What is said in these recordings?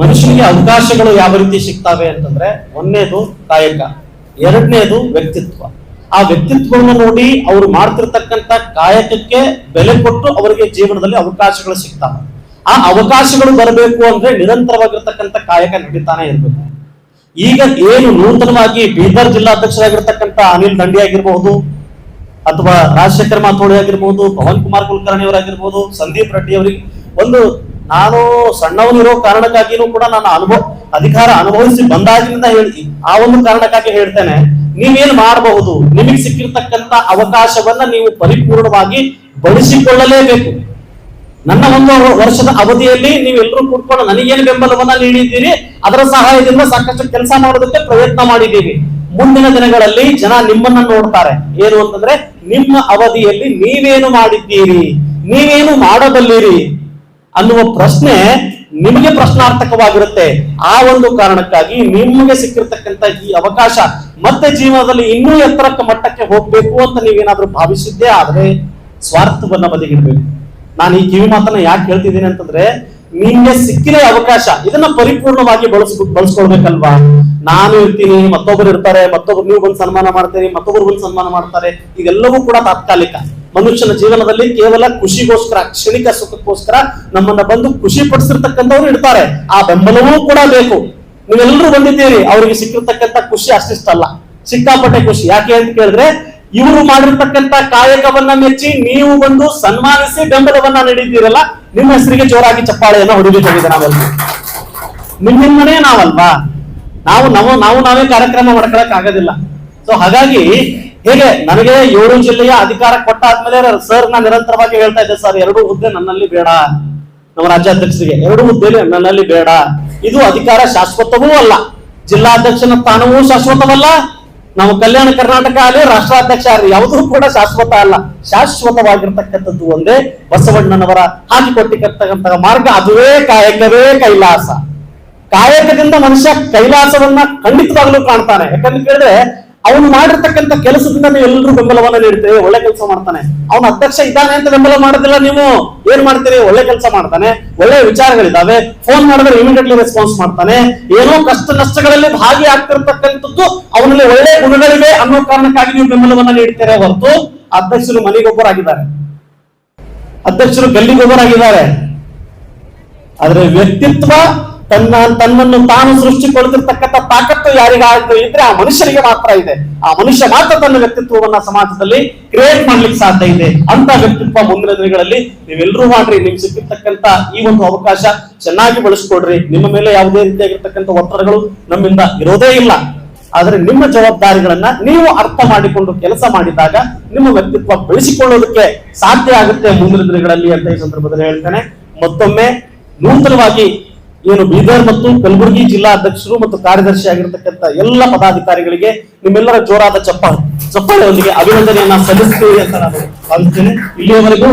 ಮನುಷ್ಯನಿಗೆ ಅವಕಾಶಗಳು ಯಾವ ರೀತಿ ಸಿಗ್ತವೆ ಅಂತಂದ್ರೆ ಒಂದನೇದು ಕಾಯಕ, ಎರಡನೇದು ವ್ಯಕ್ತಿತ್ವ. ಆ ವ್ಯಕ್ತಿತ್ವವನ್ನು ನೋಡಿ ಅವರು ಮಾಡ್ತಿರ್ತಕ್ಕಂಥ ಕಾಯಕಕ್ಕೆ ಬೆಲೆ ಕೊಟ್ಟು ಅವರಿಗೆ ಜೀವನದಲ್ಲಿ ಅವಕಾಶಗಳು ಸಿಗ್ತಾವೆ. ಆ ಅವಕಾಶಗಳು ಬರಬೇಕು ಅಂದ್ರೆ ನಿರಂತರವಾಗಿರ್ತಕ್ಕಂಥ ಕಾಯಕ ನಡೀತಾನೆ ಇರಬೇಕು. ಈಗ ಏನು ನೂತನವಾಗಿ ಬೀದರ್ ಜಿಲ್ಲಾಧ್ಯಕ್ಷರಾಗಿರ್ತಕ್ಕಂಥ ಅನಿಲ್ ದಂಡಿ ಆಗಿರಬಹುದು ಅಥವಾ ರಾಜಶೇಖರ್ ಮಾತೋಳಿ ಆಗಿರ್ಬೋದು, ಪವನ್ ಕುಮಾರ್ ಕುಲಕರ್ಣಿ ಅವರಾಗಿರ್ಬೋದು ಸಂದೀಪ್ ರೆಡ್ಡಿ ಅವರಿಗೆ ಒಂದು ನಾನು ಸಣ್ಣವನಿರೋ ಕಾರಣಕ್ಕಾಗಿನೂ ಕೂಡ ನಾನು ಅನುಭವ, ಅಧಿಕಾರ ಅನುಭವಿಸಿ ಬಂದಾಗಿನಿಂದ ಹೇಳಿ ಆ ಒಂದು ಕಾರಣಕ್ಕಾಗಿ ಹೇಳ್ತೇನೆ. ನೀವೇನ್ ಮಾಡಬಹುದು? ನಿಮಗೆ ಸಿಕ್ಕಿರ್ತಕ್ಕಂತ ಅವಕಾಶವನ್ನ ನೀವು ಪರಿಪೂರ್ಣವಾಗಿ ಬಳಸಿಕೊಳ್ಳಲೇಬೇಕು. ನನ್ನ ಒಂದು ವರ್ಷದ ಅವಧಿಯಲ್ಲಿ ನೀವೆಲ್ಲರೂ ಕೂತ್ಕೊಂಡು ನನಗೇನು ಬೆಂಬಲವನ್ನ ನೀಡಿದ್ದೀರಿ, ಅದರ ಸಹಾಯದಿಂದ ಸಾಕಷ್ಟು ಕೆಲಸ ಮಾಡೋದಕ್ಕೆ ಪ್ರಯತ್ನ ಮಾಡಿದ್ದೀವಿ. ಮುಂದಿನ ದಿನಗಳಲ್ಲಿ ಜನ ನಿಮ್ಮನ್ನ ನೋಡ್ತಾರೆ. ಏನು ಅಂತಂದ್ರೆ, ನಿಮ್ಮ ಅವಧಿಯಲ್ಲಿ ನೀವೇನು ಮಾಡಿದ್ದೀರಿ? ನೀವೇನು ಮಾಡಬಲ್ಲಿರಿ? ಅನ್ನುವ ಪ್ರಶ್ನೆ ನಿಮಗೆ ಪ್ರಶ್ನಾರ್ಥಕವಾಗಿರುತ್ತೆ. ಆ ಒಂದು ಕಾರಣಕ್ಕಾಗಿ ನಿಮಗೆ ಸಿಕ್ಕಿರ್ತಕ್ಕಂಥ ಈ ಅವಕಾಶ ಮತ್ತೆ ಜೀವನದಲ್ಲಿ ಇನ್ನೂ ಎತ್ತರಕ್ಕೆ ಮಟ್ಟಕ್ಕೆ ಹೋಗ್ಬೇಕು ಅಂತ ನೀವೇನಾದ್ರೂ ಭಾವಿಸಿದ್ದೇ ಆದ್ರೆ ಸ್ವಾರ್ಥವನ್ನ ಬದಿಗಿಡ್ಬೇಕು. ನಾನು ಈ ಕಿವಿ ಮಾತನ್ನ ಯಾಕೆ ಹೇಳ್ತಿದ್ದೀನಿ ಅಂತಂದ್ರೆ, ನಿಮ್ಗೆ ಸಿಕ್ಕಿದ ಅವಕಾಶ ಇದನ್ನ ಪರಿಪೂರ್ಣವಾಗಿ ಬಳಸ್, ಬಳಸ್ಕೊಳ್ಬೇಕಲ್ವಾ? ನಾನು ಇರ್ತೀನಿ ಮತ್ತೊಬ್ಬರು ಇರ್ತಾರೆ, ಮತ್ತೊಬ್ರು ನೀವು ಬಂದು ಸನ್ಮಾನ ಮಾಡ್ತೀರಿ, ಮತ್ತೊಬ್ರು ಬಂದು ಸನ್ಮಾನ ಮಾಡ್ತಾರೆ, ಇದೆಲ್ಲವೂ ಕೂಡ ತಾತ್ಕಾಲಿಕ. ಮನುಷ್ಯನ ಜೀವನದಲ್ಲಿ ಕೇವಲ ಖುಷಿಗೋಸ್ಕರ ಕ್ಷಣಿಕ ಸುಖಕ್ಕೋಸ್ಕರ ನಮ್ಮನ್ನ ಬಂದು ಖುಷಿ ಪಡಿಸಿರ್ತಕ್ಕಂಥವ್ರು ಇರ್ತಾರೆ. ಆ ಬೆಂಬಲವೂ ಕೂಡ ಬೇಕು. ನೀವೆಲ್ಲರೂ ಬಂದಿದ್ದೀರಿ, ಅವರಿಗೆ ಸಿಕ್ಕಿರ್ತಕ್ಕಂಥ ಖುಷಿ ಅಷ್ಟಿಷ್ಟಲ್ಲ ಸಿಕ್ಕಾಪಟ್ಟೆ ಖುಷಿ ಯಾಕೆ ಅಂತ ಕೇಳಿದ್ರೆ, ಇವರು ಮಾಡಿರ್ತಕ್ಕಂಥ ಕಾಯಕವನ್ನ ಮೆಚ್ಚಿ ನೀವು ಬಂದು ಸನ್ಮಾನಿಸಿ ಬೆಂಬಲವನ್ನ ನೀಡಿದ್ದೀರಲ್ಲ, ನಿಮ್ಮ ಹೆಸರಿಗೆ ಜೋರಾಗಿ ಚಪ್ಪಾಳೆಯನ್ನ ಹೊಡಿಬೇಕಾಗಿದೆ ನಾವೆಲ್ಲರೂ ನಿಮ್ಮಿಂದನೇ ನಾವಲ್ವಾ? ನಾವು ನಾವು ನಾವು ನಾವೇ ಕಾರ್ಯಕ್ರಮ ಮಾಡ್ಕೊಳಕ್ ಆಗೋದಿಲ್ಲ ಸೊ ಹಾಗಾಗಿ ಹೇಗೆ? ನನಗೆ ಏಳು ಜಿಲ್ಲೆಯ ಅಧಿಕಾರ ಕೊಟ್ಟಾದ್ಮೇಲೆ ಸರ್ ನಾನು ನಿರಂತರವಾಗಿ ಹೇಳ್ತಾ ಇದ್ದೆ, ಸರ್, ಎರಡು ಹುದ್ದೆ ನನ್ನಲ್ಲಿ ಬೇಡ. ನಮ್ಮ ರಾಜ್ಯಾಧ್ಯಕ್ಷರಿಗೆ ಎರಡು ಹುದ್ದೆ ನನ್ನಲ್ಲಿ ಬೇಡ. ಇದು ಅಧಿಕಾರ ಶಾಶ್ವತವೂ ಅಲ್ಲ. ಜಿಲ್ಲಾಧ್ಯಕ್ಷನ ಸ್ಥಾನವೂ ಶಾಶ್ವತವಲ್ಲ. ನಾವು ಕಲ್ಯಾಣ ಕರ್ನಾಟಕ ಆಗಲಿ, ರಾಷ್ಟ್ರಾಧ್ಯಕ್ಷ ಆಗಲಿ, ಯಾವುದೂ ಕೂಡ ಶಾಶ್ವತ ಅಲ್ಲ. ಶಾಶ್ವತವಾಗಿರ್ತಕ್ಕಂಥದ್ದು ಒಂದೇ ಬಸವಣ್ಣನವರ ಹಾಕಿಕೊಟ್ಟಿರ್ತಕ್ಕಂಥ ಮಾರ್ಗ. ಅದುವೇ ಕಾಯಕವೇ ಕೈಲಾಸ. ಕಾಯಕದಿಂದ ಮನುಷ್ಯ ಕೈಲಾಸವನ್ನ ಖಂಡಿತವಾಗಲೂ ಕಾಣ್ತಾನೆ. ಯಾಕಂತ ಕೇಳಿದ್ರೆ ಅವನು ಮಾಡಿರ್ತಕ್ಕಂಥ ಕೆಲಸದಿಂದ ನೀವು ಎಲ್ಲರೂ ಬೆಂಬಲವನ್ನ ನೀಡ್ತೇವೆ ಒಳ್ಳೆ ಕೆಲಸ ಮಾಡ್ತಾನೆ. ಅವನ ಅಧ್ಯಕ್ಷ ಇದ್ದಾನೆ ಅಂತ ಬೆಂಬಲ ಮಾಡೋದಿಲ್ಲ ನೀವು. ಏನ್ ಮಾಡ್ತೀರಿ? ಒಳ್ಳೆ ಕೆಲಸ ಮಾಡ್ತಾನೆ. ಒಳ್ಳೆ ವಿಚಾರಗಳಿದಾವೆ. ಫೋನ್ ಮಾಡಿದ್ರೆ ಇಮಿಡಿಯೇಟ್ಲಿ ರೆಸ್ಪಾನ್ಸ್ ಮಾಡ್ತಾನೆ. ಏನೋ ಕಷ್ಟ ನಷ್ಟಗಳಲ್ಲಿ ಭಾಗಿಯಾಗ್ತಿರ್ತಕ್ಕಂಥದ್ದು ಅವನಲ್ಲಿ ಒಳ್ಳೆ ಗುಣಗಳಿವೆ ಅನ್ನೋ ಕಾರಣಕ್ಕಾಗಿ ನೀವು ಬೆಂಬಲವನ್ನ ನೀಡ್ತೀರಾ ಹೊರತು ಅಧ್ಯಕ್ಷರು ಮನೆಗೊಬ್ಬರಾಗಿದ್ದಾರೆ. ಅಧ್ಯಕ್ಷರು ಗಲ್ಲಿಗೊಬ್ಬರಾಗಿದ್ದಾರೆ. ಆದ್ರೆ ವ್ಯಕ್ತಿತ್ವ ತನ್ನ ತನ್ನನ್ನು ತಾನು ಸೃಷ್ಟಿಕೊಳ್ತಿರ್ತಕ್ಕಂಥ ತಾಕತ್ತು ಯಾರಿಗಾದ್ರೂ ಇದ್ರೆ ಆ ಮನುಷ್ಯರಿಗೆ ಮಾತ್ರ ಇದೆ. ಆ ಮನುಷ್ಯ ಮಾತ್ರ ತನ್ನ ವ್ಯಕ್ತಿತ್ವವನ್ನ ಸಮಾಜದಲ್ಲಿ ಕ್ರಿಯೇಟ್ ಮಾಡ್ಲಿಕ್ಕೆ ಸಾಧ್ಯ ಇದೆ ಅಂತ ವ್ಯಕ್ತಿತ್ವ ಮುಂದಿನ ದಿನಗಳಲ್ಲಿ ನೀವೆಲ್ಲರೂ ಮಾಡ್ರಿ. ನಿಮ್ಗೆ ಸಿಕ್ಕಿರ್ತಕ್ಕಂಥ ಈ ಒಂದು ಅವಕಾಶ ಚೆನ್ನಾಗಿ ಬಳಸ್ಕೊಡ್ರಿ. ನಿಮ್ಮ ಮೇಲೆ ಯಾವುದೇ ರೀತಿಯಾಗಿರ್ತಕ್ಕಂಥ ಒತ್ತಡಗಳು ನಮ್ಮಿಂದ ಇರೋದೇ ಇಲ್ಲ. ಆದ್ರೆ ನಿಮ್ಮ ಜವಾಬ್ದಾರಿಗಳನ್ನ ನೀವು ಅರ್ಥ ಮಾಡಿಕೊಂಡು ಕೆಲಸ ಮಾಡಿದಾಗ ನಿಮ್ಮ ವ್ಯಕ್ತಿತ್ವ ಬೆಳೆಸಿಕೊಳ್ಳೋದಕ್ಕೆ ಸಾಧ್ಯ ಆಗುತ್ತೆ ಮುಂದಿನ ದಿನಗಳಲ್ಲಿ ಅಂತ ಈ ಸಂದರ್ಭದಲ್ಲಿ ಹೇಳ್ತೇನೆ. ಮತ್ತೊಮ್ಮೆ ನೂತನವಾಗಿ ಏನು ಬೀದರ್ ಮತ್ತು ಕಲಬುರಗಿ ಜಿಲ್ಲಾ ಅಧ್ಯಕ್ಷರು ಮತ್ತು ಕಾರ್ಯದರ್ಶಿ ಆಗಿರತಕ್ಕಂತ ಎಲ್ಲ ಪದಾಧಿಕಾರಿಗಳಿಗೆ ನಿಮ್ಮೆಲ್ಲರ ಜೋರಾದ ಚಪ್ಪ ಚಪ್ಪಾಳೆಯೊಂದಿಗೆ ಅಭಿನಂದನೆಯನ್ನ ಸಲ್ಲಿಸ್ತೀವಿ ಅಂತ ನಾನು ಭಾವಿಸ್ತೇನೆ. ಇಲ್ಲಿಯವರೆಗೂ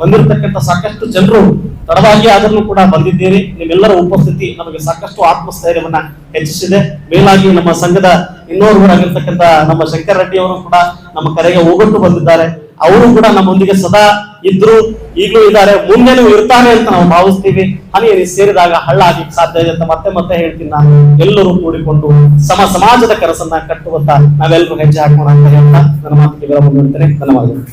ಬಂದಿರತಕ್ಕಂತ ಸಾಕಷ್ಟು ಜನರು ತಡವಾಗಿ ಆದರೂ ಕೂಡ ಬಂದಿದ್ದೀರಿ. ನಿಮ್ಮೆಲ್ಲರ ಉಪಸ್ಥಿತಿ ನಮಗೆ ಸಾಕಷ್ಟು ಆತ್ಮಸ್ಥೈರ್ಯವನ್ನ ಹೆಚ್ಚಿಸಿದೆ. ಮೇಲಾಗಿ ನಮ್ಮ ಸಂಘದ ಇನ್ನೋರ್ವರಾಗಿರ್ತಕ್ಕಂಥ ನಮ್ಮ ಶಂಕರ್ ರೆಡ್ಡಿ ಅವರು ಕೂಡ ನಮ್ಮ ಕರೆಗೆ ಹೋಗಟ್ಟು ಬಂದಿದ್ದಾರೆ. ಅವರು ಕೂಡ ನಮ್ಮೊಂದಿಗೆ ಸದಾ ಇದ್ರು ಈಗಲೂ ಇದ್ದಾರೆ. ಮುಂದೆನೂ ಇರ್ತಾನೆ ಅಂತ ನಾವು ಭಾವಿಸ್ತೀವಿ. ಹನಿ ಹನಿ ಸೇರಿದಾಗ ಹಳ್ಳ ಆಗ್ಲಿಕ್ಕೆ ಸಾಧ್ಯ ಇದೆ ಅಂತ ಮತ್ತೆ ಮತ್ತೆ ಹೇಳ್ತೀನಿ ನಾನು. ಎಲ್ಲರೂ ಕೂಡಿಕೊಂಡು ಸಮ ಸಮಾಜದ ಕೆಲಸನ್ನ ಕಟ್ಟುವಂತ ನಾವೆಲ್ಲರೂ ಹೆಜ್ಜೆ ಹಾಕೋಣ ಅಂತ ಹೇಳ್ತಾ ನನ್ನ ಮಾತಿಗೆ ವಿರಾಮ ಧನ್ಯವಾದಗಳು.